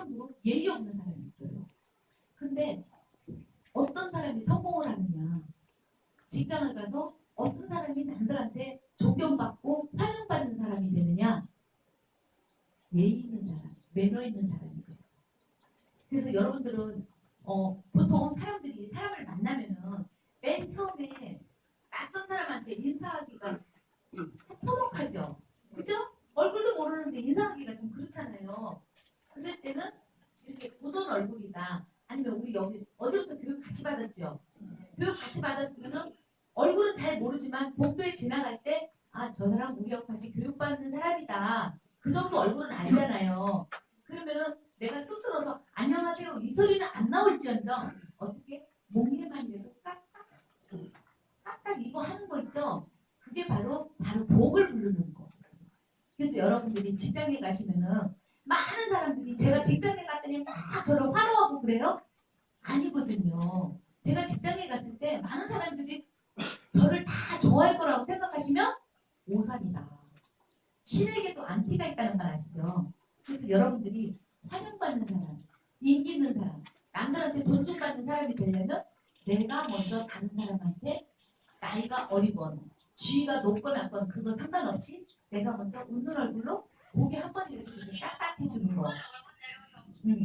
정도로 예의 없는 사람이 있어요. 근데 어떤 사람이 성공을 하느냐? 직장을 가서 어떤 사람이 남들한테 존경받고 환영받는 사람이 되느냐? 예의 있는 사람, 매너 있는 사람이 돼요. 그래서 여러분들은 어, 보통 사람들이 사람을 만나면은 맨 처음에 낯선 사람한테 인사하기가 섭섭하죠. 그죠? 얼굴도 모르는데 인사하기가 좀 그렇잖아요. 그럴 때는 이렇게 보던 얼굴이다. 아니면 우리 여기 어제부터 교육 같이 받았죠. 교육 같이 받았으면은 얼굴은 잘 모르지만 복도에 지나갈 때 아, 저 사람 우리하고 같이 교육받는 사람이다. 그 정도 얼굴은 알잖아요. 그러면은 내가 쑥스러워서 안녕하세요 이 소리는 안 나올지언정 어떻게 목에만 이래도 딱딱 딱딱 이거 하는 거 있죠. 그게 바로 바로 복을 부르는 거. 그래서 여러분들이 직장에 가시면은 많은 사람들이 제가 직장에 갔더니 막 저를 환호하고 그래요? 아니거든요. 제가 직장에 갔을 때 많은 사람들이 저를 다 좋아할 거라고 생각하시면 오산이다. 신에게도 안티가 있다는 걸 아시죠? 그래서 여러분들이 환영받는 사람, 인기 있는 사람, 남들한테 존중받는 사람이 되려면 내가 먼저 다른 사람한테 나이가 어리건 지위가 높건 낮건 그거 상관없이 내가 먼저 웃는 얼굴로 고개 한 번 이렇게 딱 딱 해주는 거.